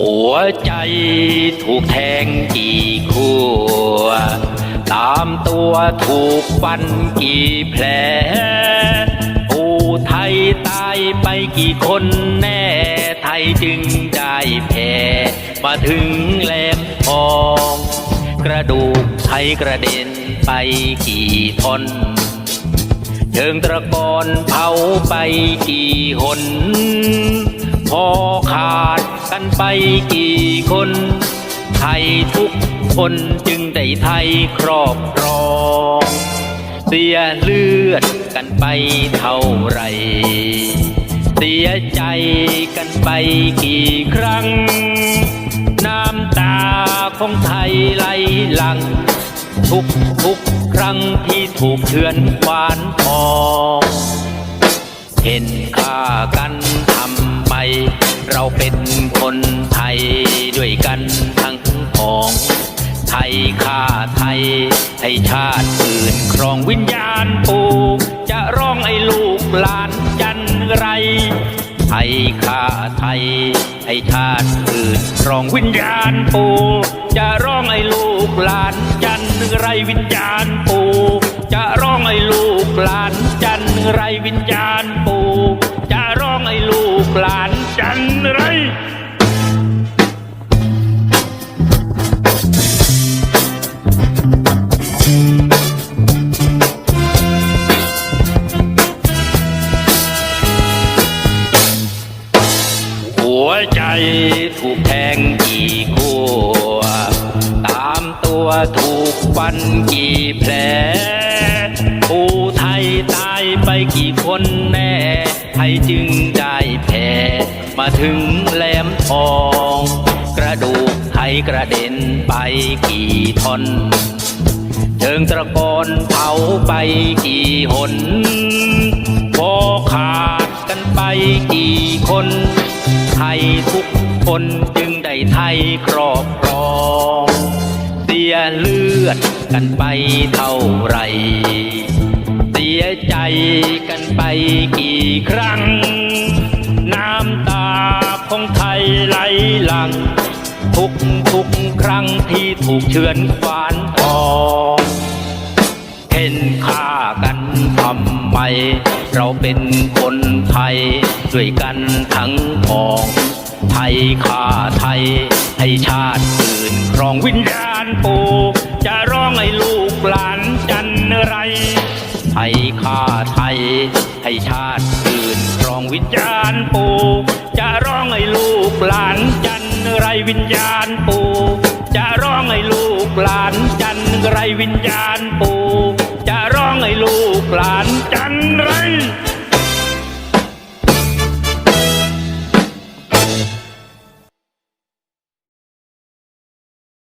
หัวใจถูกแทงกี่ขั้วตามตัวถูกฟันกี่แผลผู้ไทยตายไปกี่คนแน่ ไทยจึงได้แพ้มาถึงแหลมทอง กระดูกไทยกระเด็นไปกี่ท่อนเชิงตะกอนเผาไปกี่หนพอขาด กันไปกี่คน ไทยทุกคนจึงได้ไทยครอบครอง เสียเลือดกันไปเท่าไร เสียใจกันไปกี่ครั้ง น้ำตาของไทยไหลหลัง ทุกทุกครั้งที่ถูกเชือนควานทองเห็นค่ากันทำไมเราเป็น ยด้วยกันทั้งผอง ไทยฆ่าไทย ให้ชาติอื่นครองวิญญาณปูจะร้องไอ้ลูกหลานจันไร ไทยฆ่าไทย ให้ชาติอื่นครองวิญญาณปูจะร้องไอ้ลูกหลานจันไรวิญญาณปูจะร้องไอ้ลูกหลานจันไรวิญญาณปูจะร้องไอ้ลูกหลานจันไร ถูกแทงกี่ขั้วตามตัวถูกฟันกี่แผลผู้ไทยตายไปกี่คนแน่ไทยจึงได้แพ้มาถึงแหลมทอง กระดูกไทยกระเด็นไปกี่ท่อนเชิงตะกอนเผาไปกี่หนพอขาดกันไปกี่คน ไทยทุกคนจึงได้ไทยครอบครอง เสียเลือดกันไปเท่าไร เสียใจกันไปกี่ครั้ง น้ำตาของไทยไหลหลัง ทุกทุกครั้งที่ถูกเชือนควานทองเห็นค่ากัน ทำไม เราเป็นคนไทย ด้วยกันทั้งพอง ไทยค่าไทย ให้ชาติอื่นครองวิญญาณปู่ จะร้องให้ลูกหลานจันไร ไทยค่าไทย ให้ชาติอื่นครองวิญญาณปู่ จะร้องให้ลูกหลานจันไรวิญญาณปู่จะร้องให้ลูกหลานจันไรวิญญาณปู่จะร ให้ลูกหลานจันไร